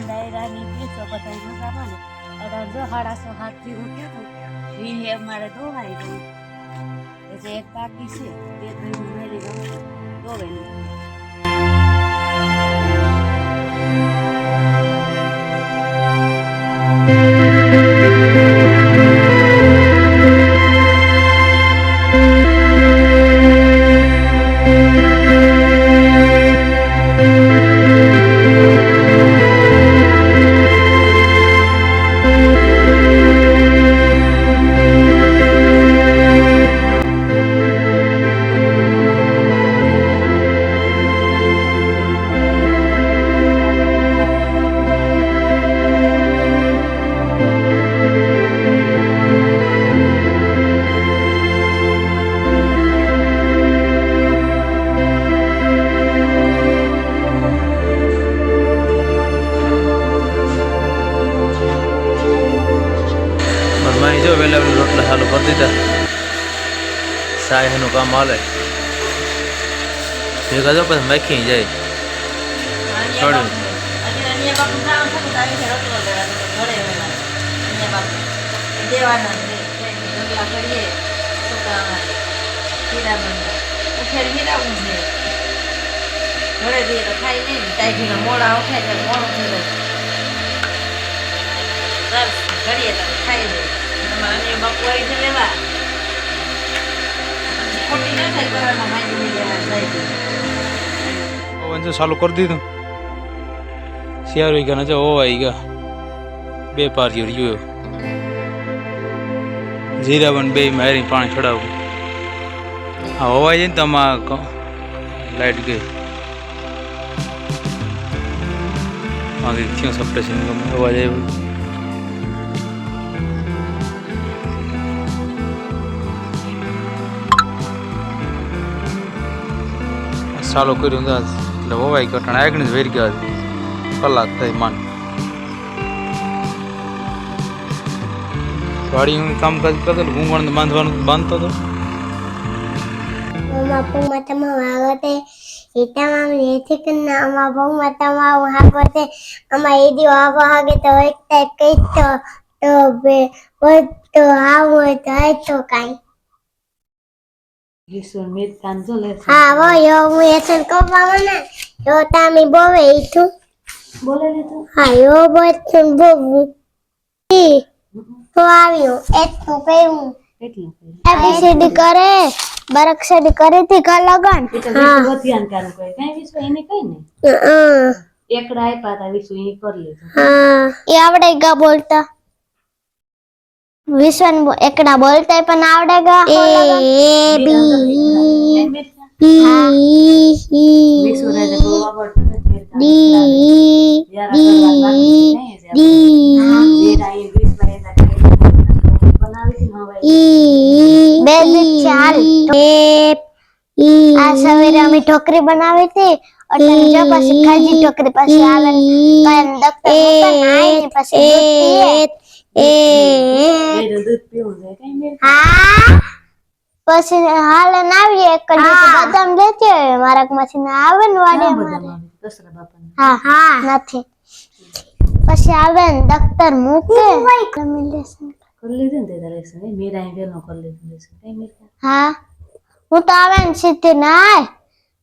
ડાયરાની બેસો બધા મજામાં ને અઢાર જો સાડાસો હાથથી હું કહેતો એ મારે દોવાઈ ગયું. એટલે એક બાકી છે તે ભાઈ મેરી ગમે દોવે નહીં મારી જો વહેલા વહેલા રોટલા ચાલુ કરી દીધા. સાહેબનું કામ હાલે. ભેગા જો પછી મેખી જાય. છોડ્યું. મોડા ઓખાય મોડું થઈ જાય. ઘડીએ તમે ખાઈ લે તમારે અન્ય બાપુ આવી છે લેવા ખોટી ના થાય માંગી લઈ લેવા જાય છે. જો ચાલુ કરી દીધું શિયાર આવી ગયા જો ઓ આવી ગયા બે પારીઓ રહ્યો જીરાબન બે મારી પાણી ચડાવું હા હોવાય જાય ને તો લાઈટ ગઈ આગે થયું સપ્રેશન અવાજ આવ્યો ચાલુ કર્યું તો આજ. એટલે હોવાઈ ગયો ટાણે આગળ જ વેરી ગયા કલાક થઈ માન વાડી હું કામકાજ કરતો ને ઘૂંઘણ બાંધવાનું બાંધતો હતો kito to be to hawo to to kai. વિસુ મિત કાન જો લે છે. Ha wo yo mu yesen ko pamana. Yo tami bowe itu. બોલે ને તું Ha yo boten bobu. I તો આવ્યો એટલું કેટલું કર્યું? એબીસીડી કરે બરક્ષડી કરી હતી કા લગન હા વધ્યાન કાનું કહે કઈ વિસુ એને કઈ ને હા એકડા આપ્યા હતા વિસુ એ કરી લીધું હા એ આવડે ગા બોલતા વિશ્વન બો- એકડા બોલતા પણ આવડે ગા. એ બી નથી. ડી. ડી એ ઈ બે દી ચાલ. આ સવેરે અમે ઢોકરી બનાવી હતી. એટલે જો પછી ખાજી ઢોકરી પછી આવે તો એમ દફતર મૂકે ને પછી પછી હાલે આવીએ એક બદામ લેતી હોય મારા માંથી આવે ને વાડી બધા અમારે. મારે દસરા બાપાને. હા હા. નથી. પછી આવે ને મૂકે. તે લેસન હા. હું આવે ને સીધી નાય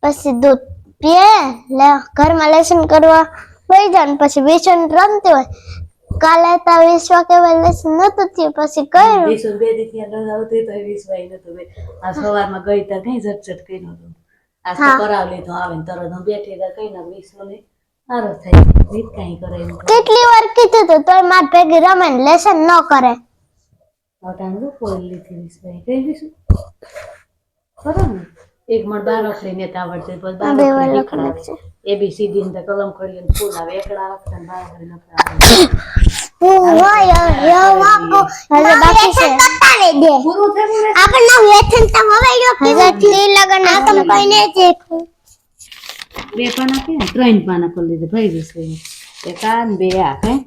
પછી દૂધ પીએ લે ઘરમાં લેસન કરવા વહી જાય ને પછી વેચન રમતી હોય. કાલે તો વિશ્વ કેવાય લેસન નતું થયું પછી કર્યું વીસ બે દી ત્યાં દસ આવતી તો વીસ ભાઈ નતું આ સવારમાં ગઈ ત્યાં કઈ ઝટઝટ કર્યું હતું? આ તો કરાવ લીધું આવે ને તરત હું બેઠી ત્યાં કઈ ના વીસ ને સારો થઈ રીત કઈ કરે કરે. કેટલી વાર કીધું તું તોય માર ભેગી રમે ને લેસન ન કરે. કોઈ લીધી વીસ ભાઈ કઈ દઈશું ખરો ને? એક મણ બાર અખડી ને આવડશે પછી બાર બે અખડી એ બી સીધી ને કલમ કરી ને ફૂલ આવે એકડા અખડા ને બાર અખડી નખડા હું હોય યો વાકો હવે બાકી છે. બતાવી દે. પૂરું થયું ને? આપણને હવે યો હવે તી લગન આ તમ કોઈને દેખું બે પાના કે ત્રણ પાના કરી લીધે ભાઈ ભાઈ એક આ બે આ કઈ